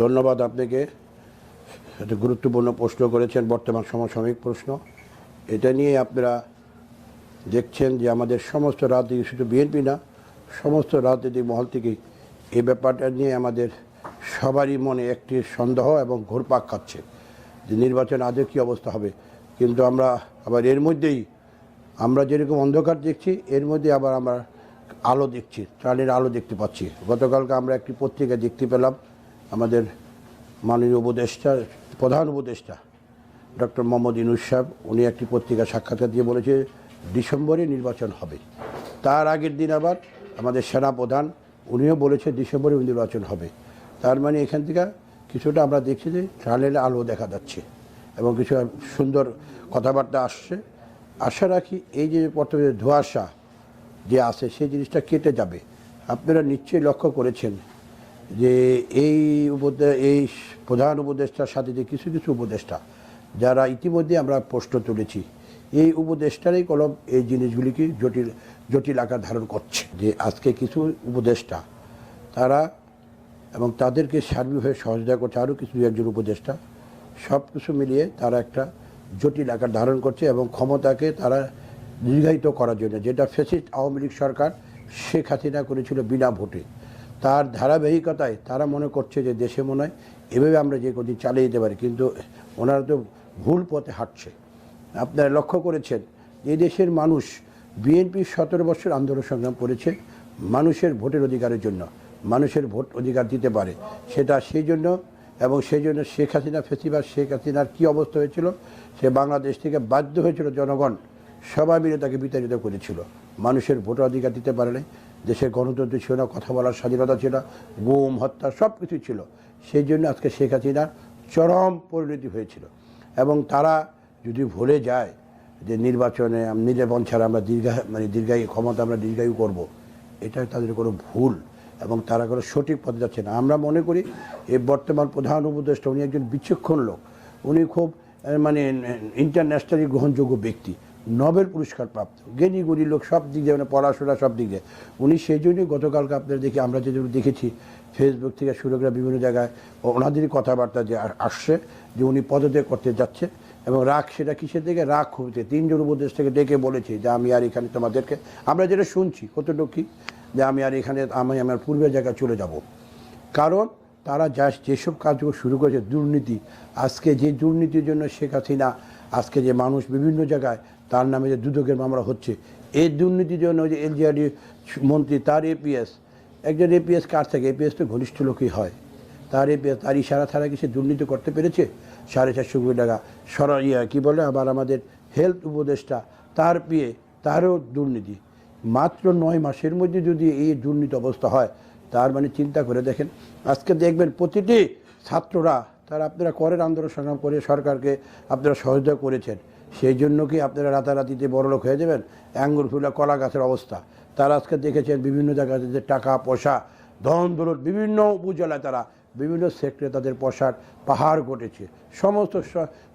ধন্যবাদ আপনাকে। একটা গুরুত্বপূর্ণ প্রশ্ন করেছেন, বর্তমান সমসাময়িক প্রশ্ন। এটা নিয়ে আপনারা দেখছেন যে আমাদের সমস্ত রাজনীতি শুধু বিএনপি না, সমস্ত রাজনৈতিক মহল থেকেই এই ব্যাপারটা নিয়ে আমাদের সবারই মনে একটি সন্দেহ এবং ঘোরপাক খাচ্ছে যে নির্বাচন আদৌ কী অবস্থা হবে। কিন্তু আমরা আবার এর মধ্যেই, আমরা যেরকম অন্ধকার দেখছি, এর মধ্যে আবার আমরা আলো দেখছি, ত্রাণের আলো দেখতে পাচ্ছি। গতকালকে আমরা একটি পত্রিকা দেখতে পেলাম আমাদের মাননীয় উপদেষ্টা, প্রধান উপদেষ্টা, ডক্টর মোহাম্মদ ইনুস সাহেব, উনি একটি পত্রিকা সাক্ষাৎকার দিয়ে বলেছে, ডিসেম্বরে নির্বাচন হবে। তার আগের দিন আবার আমাদের সেনা প্রধান, উনিও বলেছে ডিসেম্বরে নির্বাচন হবে। তার মানে এখান থেকে কিছুটা আমরা দেখছি যে ত্রাণের আলো দেখা যাচ্ছে এবং কিছু সুন্দর কথাবার্তা আসছে। আশা রাখি এই যে প্রথমে ধোঁয়াশা যে আছে, সেই জিনিসটা কেটে যাবে। আপনারা নিশ্চয়ই লক্ষ্য করেছেন যে এই উপদে, এই প্রধান উপদেষ্টার সাথে যে কিছু কিছু উপদেষ্টা, যারা ইতিমধ্যে আমরা প্রশ্ন তুলেছি, এই উপদেষ্টারই কলম এই জিনিসগুলিকে জটিল জটিল আকার ধারণ করছে। যে আজকে কিছু উপদেষ্টা, তারা এবং তাদেরকে সার্বিকভাবে সহযোগিতা করছে আরও কিছু একজন উপদেষ্টা, সব কিছু মিলিয়ে তারা একটা জটিল আকার ধারণ করছে এবং ক্ষমতাকে তারা দীর্ঘায়িত করার জন্য, যেটা ফেসিস্ট আওয়ামী লীগ সরকার শেখ হাসিনা করেছিল বিনা ভোটে। তার ধারাবাহিকতায় তারা মনে করছে যে দেশে মনে হয় এভাবে আমরা যে কদিন চালিয়ে যেতে পারি, কিন্তু ওনারা তো ভুল পথে হাঁটছে। আপনারা লক্ষ্য করেছেন, যে দেশের মানুষ বিএনপি সতেরো বছর আন্দোলন সংগ্রাম করেছে মানুষের ভোটের অধিকারের জন্য, মানুষের ভোট অধিকার দিতে পারে সেটা সেই জন্য এবং সেই জন্য শেখ হাসিনা ফেস্টিভাল শেখ হাসিনার কী অবস্থা হয়েছিল সে বাংলাদেশ থেকে বাধ্য হয়েছিল জনগণ সবাই মিলে তাকে বিতাড়িত করেছিল। মানুষের ভোটার অধিকার দিতে পারে দেশের গণতন্ত্র ছিল না, কথা বলার স্বাধীনতা ছিল না, গুম, হত্যা সব কিছু ছিল। সেই জন্য আজকে শেখ হাসিনার চরম পরিণতি হয়েছিল। এবং তারা যদি ভুলে যায় যে নির্বাচনে নির্বাচন ছাড়া আমরা দীর্ঘা মানে দীর্ঘায়ু, ক্ষমতা আমরা দীর্ঘায়ু করব, এটা তাদের কোনো ভুল এবং তারা কোনো সঠিক পথে যাচ্ছে না। আমরা মনে করি এই বর্তমান প্রধান উপদেষ্টা, উনি একজন বিচক্ষণ লোক। উনি খুব মানে ইন্টারন্যাশনালি গ্রহণযোগ্য ব্যক্তি। নোবেল পুরস্কার প্রাপ্ত। জ্ঞানী গুণী লোক সব দিক দিয়ে মানে পড়াশোনা সব দিক দিয়ে। উনি সেই জন্যই গতকালকে আপনারা দেখি, আমরা যেগুলো দেখেছি ফেসবুক থেকে শুরু করে বিভিন্ন জায়গায় ওনাদেরই কথাবার্তা যে আসছে, যে উনি পদত্যাগ করতে যাচ্ছে, এবং রাগ সেটা কিসের থেকে রাগ খুবতে তিনজন উপদেশ থেকে ডেকে বলেছে যে, আমি আর এখানে তোমাদেরকে আমরা যেটা শুনছি, কতটুকু? কি যে, আমি আর এখানে, আমি আমার পূর্বের জায়গায় চলে যাব। কারণ তারা যা যেসব কাজগুলো শুরু করেছে, দুর্নীতি, আজকে যে দুর্নীতির জন্য শেখ হাসিনা, আজকে যে মানুষ বিভিন্ন জায়গায় তার নামে যে দুদকের মামলা হচ্ছে। এই দুর্নীতির জন্য যে এলজিআরডি মন্ত্রী, তার এপিএস একজন এপিএস কার থেকে? এপিএস তো ঘনিষ্ঠ লোকই হয়। তার এপিএস তার ইশারা ছাড়া কি সে দুর্নীতি করতে পেরেছে? সাড়ে চারশো কোটি টাকা সরা ইয়া কী বলে? আবার আমাদের হেলথ উপদেষ্টা, তার পিয়ে তারও দুর্নীতি। মাত্র নয় মাসের মধ্যে যদি এই দুর্নীতি অবস্থা হয়, তার মানে চিন্তা করে দেখেন। আজকে দেখবেন প্রতিটি ছাত্ররা, তারা আপনারা করেন আন্দোলন সংগ্রাম করে সরকারকে আপনারা সহযোগিতা করেছেন। সেই জন্য কি আপনারা রাতারাতিতে বড়লোক হয়ে যাবেন? অ্যাঙ্গুর ফুলা, কলা গাছের অবস্থা। তারা আজকে দেখেছেন বিভিন্ন জায়গাতে যে টাকা, পয়সা, ধন, দৌলত, বিভিন্ন উপজেলায় তারা বিভিন্ন সেক্টরে তাদের পয়সার পাহাড় ঘটেছে। সমস্ত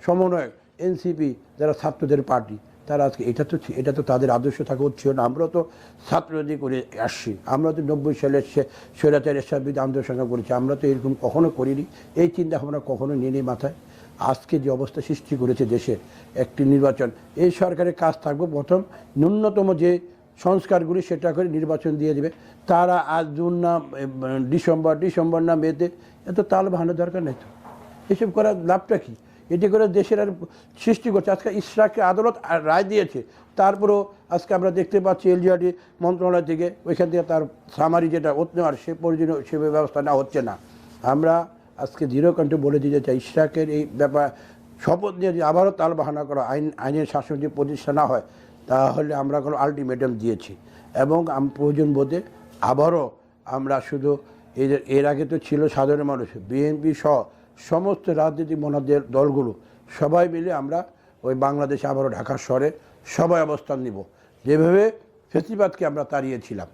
সমন্বয়ক এনসিপি যারা ছাত্রদের পার্টি, তারা আজকে এটা তো এটা তো তাদের আদর্শ থাকা উচিত না। আমরা তো ছাত্রদের করে আসছি আমরা তো নব্বই সালের সে স্বৈরাচারের সাথে আন্দোলন করেছি। আমরা তো এরকম কখনো করিনি। এই চিন্তা ভাবনা কখনো নিয়ে মাথায়। আজকে যে অবস্থা সৃষ্টি করেছে দেশে একটি নির্বাচন, এই সরকারের কাজ থাকবে প্রথম ন্যূনতম যে সংস্কারগুলি সেটা করে নির্বাচন দিয়ে দেবে। তারা আজ জুন না ডিসেম্বর ডিসেম্বর না মেতে এত তাল বাহানোর দরকার নেই তো। এসব করার লাভটা কি? এটি করে দেশের আর সৃষ্টি করছে। আজকে ইসরাকে আদালত রায় দিয়েছে। তারপরেও আজকে আমরা দেখতে পাচ্ছি এলজিআরডি মন্ত্রণালয় থেকে ওইখান থেকে তার সামারি যেটা ওত নেওয়ার সে প্রয়োজনীয় সে ব্যবস্থা না হচ্ছে না। আমরা আজকে দৃঢ় কণ্ঠে বলে দিতে চাই ইসরাকের এই ব্যাপার, শপথ নিয়ে যদি আবারও তাল বাহানা করা, আইন, আইনের শাসন যদি প্রতিষ্ঠা না হয়, তাহলে আমরা কোনো আলটিমেটাম দিয়েছি। এবং প্রয়োজন বোধে আবারও আমরা শুধু এদের এর আগে তো ছিল সাধারণ মানুষ, বিএনপি সহ সমস্ত রাজনৈতিক মনাদের দলগুলো, সবাই মিলে আমরা ওই বাংলাদেশে আবারও ঢাকা শহরে সবাই অবস্থান নিব। যেভাবে ফেসিবাদকে আমরা তাড়িয়েছিলাম।